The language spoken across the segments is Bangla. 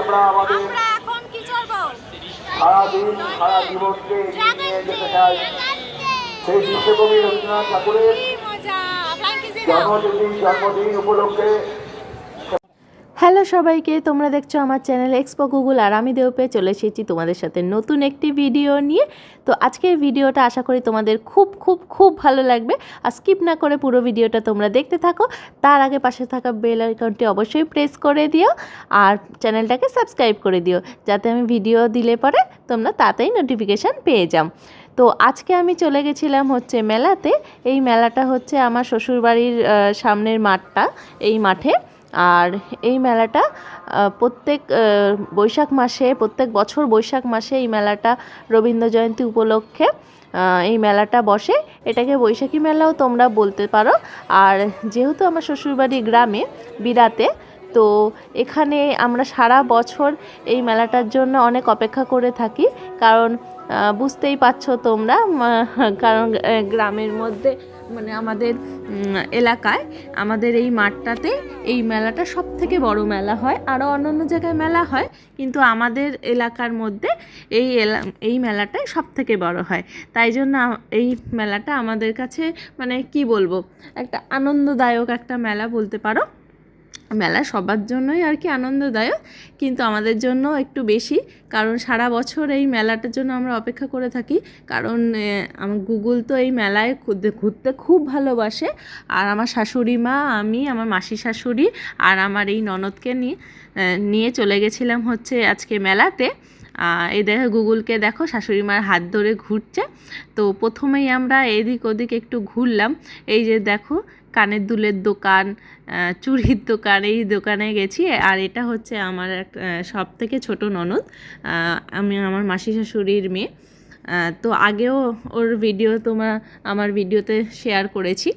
আমরা আমাদের সারাদিন সারা জীবনকে যেতে চাই সেই বিশ্বকবি রবীন্দ্রনাথ ঠাকুরের জন্মদিন জন্মদিন উপলক্ষে হ্যালো সবাইকে, তোমরা দেখছ আমার চ্যানেল এক্সপো গুগল আর আমি দেওপে চলে এসেছি তোমাদের সাথে নতুন একটি ভিডিও নিয়ে। তো আজকের ভিডিওটা আশা করি তোমাদের খুব খুব খুব ভালো লাগবে। আর স্কিপ না করে পুরো ভিডিওটা তোমরা দেখতে থাকো। তার আগে পাশে থাকা বেল আইকনটি অবশ্যই প্রেস করে দিও। আর চ্যানেলটাকে সাবস্ক্রাইব করে দিও, যাতে আমি ভিডিও দিলে পরে তোমরা তাড়াতাড়ি নোটিফিকেশান পেয়ে যাও। তো আজকে আমি চলে গেছিলাম হচ্ছে মেলাতে। এই মেলাটা হচ্ছে আমার শ্বশুরবাড়ির সামনের মাঠটা, এই মাঠে। আর এই মেলাটা প্রত্যেক বৈশাখ মাসে, প্রত্যেক বছর বৈশাখ মাসে এই মেলাটা রবীন্দ্র জয়ন্তী উপলক্ষে এই মেলাটা বসে। এটাকে বৈশাখী মেলাও তোমরা বলতে পারো। আর যেহেতু আমার শ্বশুরবাড়ি গ্রামে, বিরাতে, তো এখানে আমরা সারা বছর এই মেলাটার জন্য অনেক অপেক্ষা করে থাকি। কারণ বুঝতেই পারছ তোমরা কারণ গ্রামের মধ্যে মানে আমাদের এলাকায় আমাদের এই মাঠটাতে এই মেলাটা সব থেকে বড় মেলা হয়। আরও অন্যান্য জায়গায় মেলা হয়, কিন্তু আমাদের এলাকার মধ্যে এই এই মেলাটাই সব থেকে বড় হয়। তাই জন্য এই মেলাটা আমাদের কাছে মানে কি বলব, একটা আনন্দদায়ক একটা মেলা বলতে পারো। মেলা সবার জন্যই আর কি আনন্দদায়ক, কিন্তু আমাদের জন্য একটু বেশি। কারণ সারা বছর এই মেলাটার জন্য আমরা অপেক্ষা করে থাকি। কারণ আমার গুগল তো এই মেলায় ঘুরতে- খুব ভালোবাসে। আর আমার শাশুড়ি মা, আমি, আমার মাসি শাশুড়ি আর আমার এই ননদকে নিয়ে নিয়ে চলে গেছিলাম হচ্ছে আজকে মেলাতে। এই দেখো গুগলকে দেখো, শাশুড়ি মার হাত ধরে ঘুরছে। তো প্রথমেই আমরা এদিক ওদিক একটু ঘুরলাম। এই যে দেখো কানের দুলের দোকান চুড়ির দোকান, এই দোকানে গেছি। আর এটা হচ্ছে আমার এক সব থেকে ছোটো ননদ আমি আমার মাসি শাশুড়ির মেয়ে। তো আগেও ওর ভিডিও তোমার আমার ভিডিওতে শেয়ার করেছি।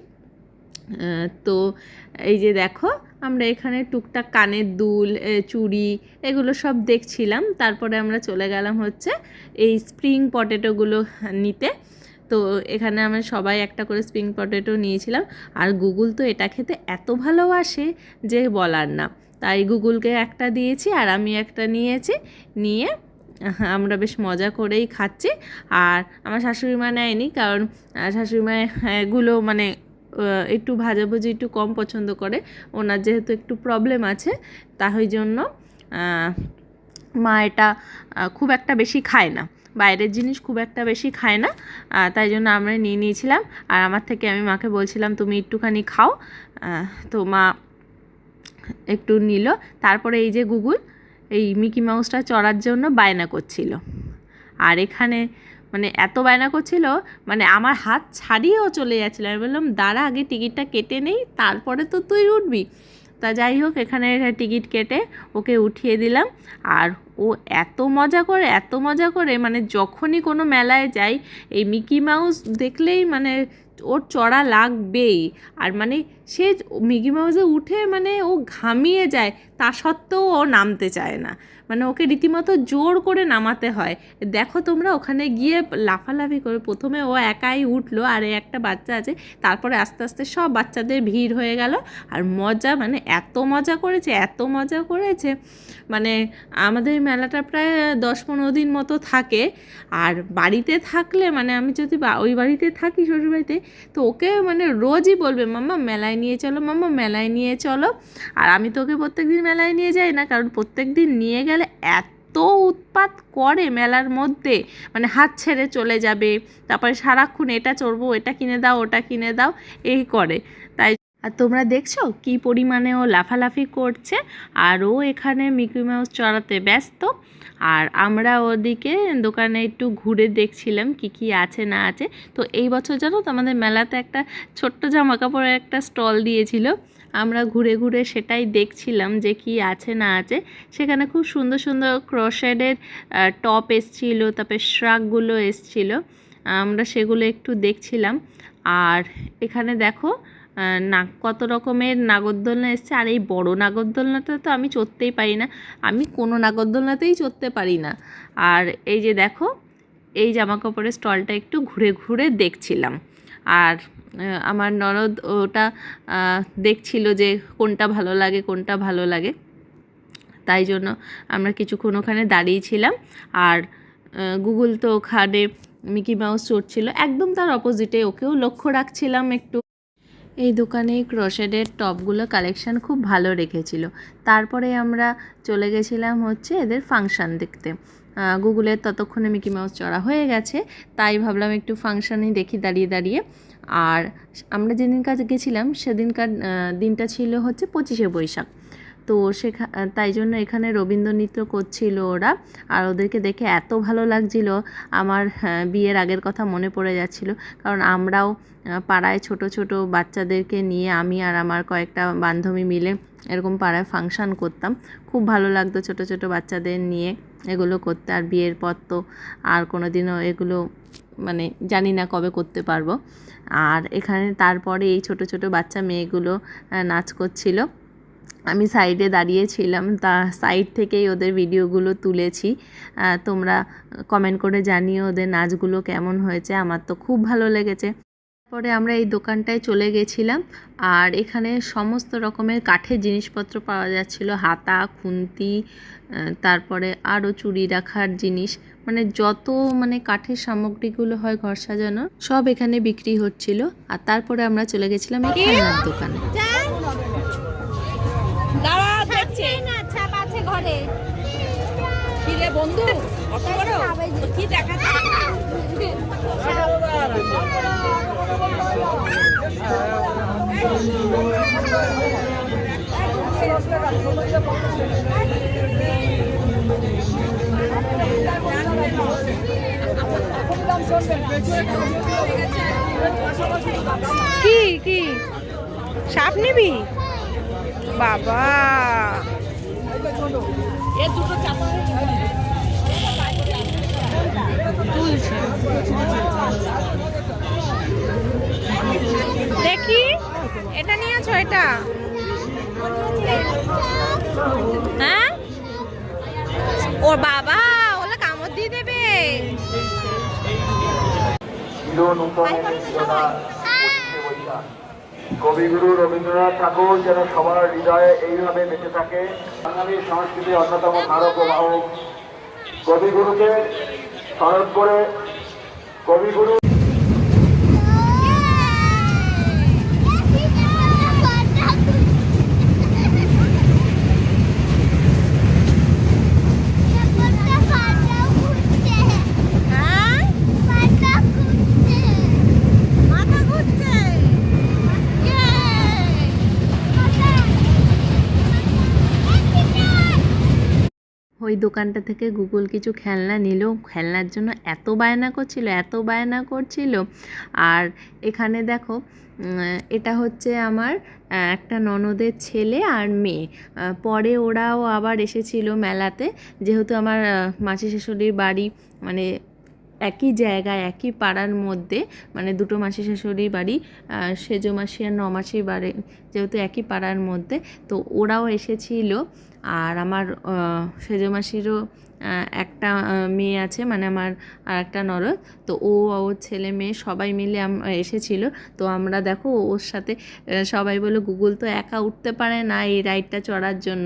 তো এই যে দেখো, আমরা এখানে টুকটাক কানের দুল চুড়ি এগুলো সব দেখছিলাম। তারপরে আমরা চলে গেলাম হচ্ছে এই স্প্রিং পটেটোগুলো নিতে। তো এখানে আমি সবাই একটা করে স্প্রিং পটেটো নিয়েছিলাম। আর গুগল তো এটা খেতে এত ভালোবাসে যে বলার না। তাই গুগলকে একটা দিয়েছি আর আমি একটা নিয়েছি। নিয়ে আমরা বেশ মজা করেই খাচ্ছি। আর আমার শাশুড়ি মা নেয়নি কারণ শাশুড়ি মা এগুলো মানে একটু ভাজাভুজি একটু কম পছন্দ করে। ওনার যেহেতু একটু প্রবলেম আছে, তাই জন্য মা এটা খুব একটা বেশি খায় না। বাইরের জিনিস খুব একটা বেশি খায় না তাই জন্য আমরা নিয়ে নিয়েছিলাম। আর আমার থেকে আমি মাকে বলছিলাম, তুমি একটুখানি খাও। তো মা একটু নিল। তারপরে এই যে গুগল, এই মিকি মাউসটা চড়ার জন্য বায়না করছিল। আর এখানে মানে এত বায়না করছিল মানে আমার হাত ছাড়িয়েও চলে যাচ্ছিল। আমি বললাম, দাঁড়া, আগে টিকিটটা কেটে নেই, তারপরে তো তুই উঠবি। তা যাই হোক এখানে টিকিট কেটে ওকে উঠিয়ে দিলাম। আর ও এত মজা করে, এত মজা করে মানে যখনই কোনো মেলায় যাই, এই মিকি মাউস দেখলেই মানে ওর চড়া লাগবেই। আর মানে সে মিকি মাউসে উঠে মানে ও ঘামিয়ে যায়, তা সত্ত্বেও ও নামতে চায় না। মানে ওকে রীতিমতো জোর করে নামাতে হয়। দেখো তোমরা, ওখানে গিয়ে লাফালাফি করে প্রথমে ও একাই উঠল, আর একটা বাচ্চা আছে, তারপরে আস্তে আস্তে সব বাচ্চাদের ভিড় হয়ে গেল। আর মজা মানে এত মজা করেছে, এত মজা করেছে। মানে আমাদের মেলাটা প্রায় দশ পনেরো দিন মতো থাকে। আর বাড়িতে থাকলে মানে আমি যদি ওই বাড়িতে থাকি শ্বশুরবাড়িতে, তো ওকে মানে রোজই বলবে, মাম্মা, মেলায় নিয়ে চলো মামা মেলায় নিয়ে চলো। আর আমি তোকে প্রত্যেক দিন মেলায় নিয়ে যাই না, কারণ প্রত্যেক দিন নিয়ে গেলে এত উৎপাত করে মেলার মধ্যে। মানে হাত ছেড়ে চলে যাবে, তারপরে সারাক্ষণ এটা চড়বো এটা কিনে দাও, ওটা কিনে দাও, এই করে। তাই আর তোমরা দেখছ কি পরিমাণে ও লাফালাফি করছে আর ও এখানে মিকি মাউস চড়াতে ব্যস্ত। আর আমরা ওদিকে দোকানে একটু ঘুরে দেখছিলাম কি কি আছে না আছে। তো এই বছর জানো তো আমাদের মেলাতে একটা ছোট্ট জামা কাপড়ের একটা স্টল দিয়েছিল। আমরা ঘুরে ঘুরে সেটাই দেখছিলাম যে কি আছে না আছে। সেখানে খুব সুন্দর সুন্দর ক্রোশেডের টপ এসছিল, তারপরে শ্রাকগুলো এসছিল। আমরা সেগুলো একটু দেখছিলাম। আর এখানে দেখো আহ, না কত রকমের নাগরদোলনা এসছে আর এই বড় নাগরদোলনাটা তো আমি চড়তেই পারি না। আমি কোনো নাগরদোলনাতেই চড়তে পারি না। আর এই যে দেখো এই জামা কাপড়ের স্টলটা একটু ঘুরে ঘুরে দেখছিলাম। আর আমার ননদ ওটা দেখছিল যে কোনটা ভালো লাগে কোনটা ভালো লাগে। তাই জন্য আমরা কিছুক্ষণ ওখানে দাঁড়িয়েছিলাম আর গুগল তো ওখানে মিকি মাউস চড়ছিল। একদম তার অপোজিটে ওকেও লক্ষ্য রাখছিলাম একটু। এই দোকানে ক্রোশেডের টপগুলো কালেকশান খুব ভালো রেখেছিল। তারপরে আমরা চলে গেছিলাম হচ্ছে এদের ফাংশান দেখতে। গুগলে ততক্ষণে মিকি মাউস চড়া হয়ে গেছে, তাই ভাবলাম একটু ফাংশানই দেখি দাঁড়িয়ে দাঁড়িয়ে। আর আমরা যেদিন কাজ গেছিলাম, সেদিনকার দিনটা ছিল হচ্ছে পঁচিশে বৈশাখ। তো সেখা তাই জন্য এখানে রবীন্দ্র নৃত্য করছিল ওরা। আর ওদেরকে দেখে এত ভালো লাগছিল। আমার হ্যাঁ, বিয়ের আগের কথা মনে পড়ে যাচ্ছিল। কারণ আমরাও পাড়ায় ছোট ছোট বাচ্চাদেরকে নিয়ে আমি আর আমার কয়েকটা বান্ধবী মিলে এরকম পাড়ায় ফাংশান করতাম। খুব ভালো লাগতো ছোট ছোট বাচ্চাদের নিয়ে এগুলো করতে। আর বিয়ের পর তো আর কোনো দিনও এগুলো মানে জানি না কবে করতে পারব। আর এখানে তারপরে এই ছোট ছোট বাচ্চা মেয়েগুলো নাচ করছিল। আমি সাইডে দাঁড়িয়েছিলাম তা সাইড থেকেই ওদের ভিডিওগুলো তুলেছি। তোমরা কমেন্ট করে জানিও ওদের নাচগুলো কেমন হয়েছে, আমার তো খুব ভালো লেগেছে। তারপরে আমরা এই দোকানটায় চলে গেছিলাম, আর এখানে সমস্ত রকমের কাঠের জিনিসপত্র পাওয়া যাচ্ছিল, হাতা, খুন্তি তারপরে আরও চুরি রাখার জিনিস মানে যত মানে কাঠের সামগ্রীগুলো হয় ঘর সাজানো সব এখানে বিক্রি হচ্ছিল। আর তারপরে আমরা চলে গেছিলাম এই খেলনার দোকানে দাঁড়া দেখছে না ঘরে কি রে বন্ধু অত বড় কি কি কি? সাপ নিবি? বাবা। এ দুটো চাপা দেখি এটা নিয়েছো এটা? হ্যাঁ? ওর বাবা ওলা কামড় দিয়ে দেবে। চির নূতনের কবিগুরু রবীন্দ্রনাথ ঠাকুর যেন সবার হৃদয়ে এইভাবে বেঁচে থাকে। বাঙালি সংস্কৃতির অন্যতম ধারক ও বাহক। কবিগুরুকে স্মরণ করে কবিগুরু ওই দোকানটা থেকে গুগল কিছু খেলনা নিল। খেলনার জন্য এত বায়না করছিল, এত বায়না করছিল। আর এখানে দেখো এটা হচ্ছে আমার একটা ননদের ছেলে আর মেয়ে। পরে ওরাও আবার এসেছিল মেলাতে। যেহেতু আমার মাসি শাশুড়ির বাড়ি মানে একই জায়গায়, একই পাড়ার মধ্যে মানে দুটো মাসি শাশুড়ির বাড়ি সেজো মাসি আর নমাসির বাড়ি, যেহেতু একই পাড়ার মধ্যে, তো ওরাও এসেছিল। আর আমার আহ, সেজো মাসিরও একটা মেয়ে আছে মানে আমার আর একটা নরদ তো ও ওর ছেলে মেয়ে সবাই মিলে এসেছিল। তো আমরা দেখো ওর সাথে সবাই বলে গুগল তো একা উঠতে পারে না এই রাইডটা চড়ার জন্য।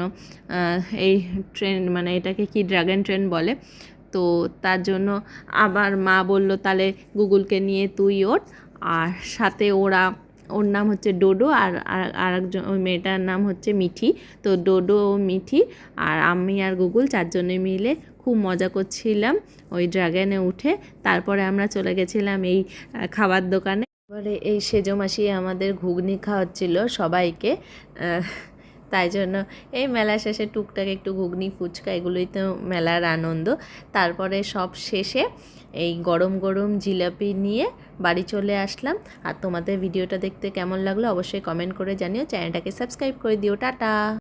এই ট্রেন মানে এটাকে কি ড্রাগন ট্রেন বলে। তো তার জন্য আবার মা বলল তাহলে গুগলকে নিয়ে তুই ওঠ। আর সাথে ওরা ওর নাম হচ্ছে ডোডো আর আর- একজন ওই মেয়েটার নাম হচ্ছে মিঠি। তো ডোডো ও মিঠি আর আমি আর গুগল চারজনে মিলে খুব মজা করছিলাম ওই ড্রাগনে উঠে। তারপরে আমরা চলে গেছিলাম এই খাবার দোকানে। এবারে এই সেজো মাসি আমাদের ঘুগনি খাওয়াচ্ছিল সবাইকে তাই জন্য এই মেলা শেষে টুকটাক একটু ঘুগনি, ফুচকা এগুলোই তো মেলার আনন্দ। তারপরে সব শেষে এই গরম গরম জিলাপি নিয়ে বাড়ি চলে আসলাম। আর তোমাদের ভিডিওটা দেখতে কেমন লাগল অবশ্যই কমেন্ট করে জানিও। চ্যানেলটাকে সাবস্ক্রাইব করে দিও। টাটা!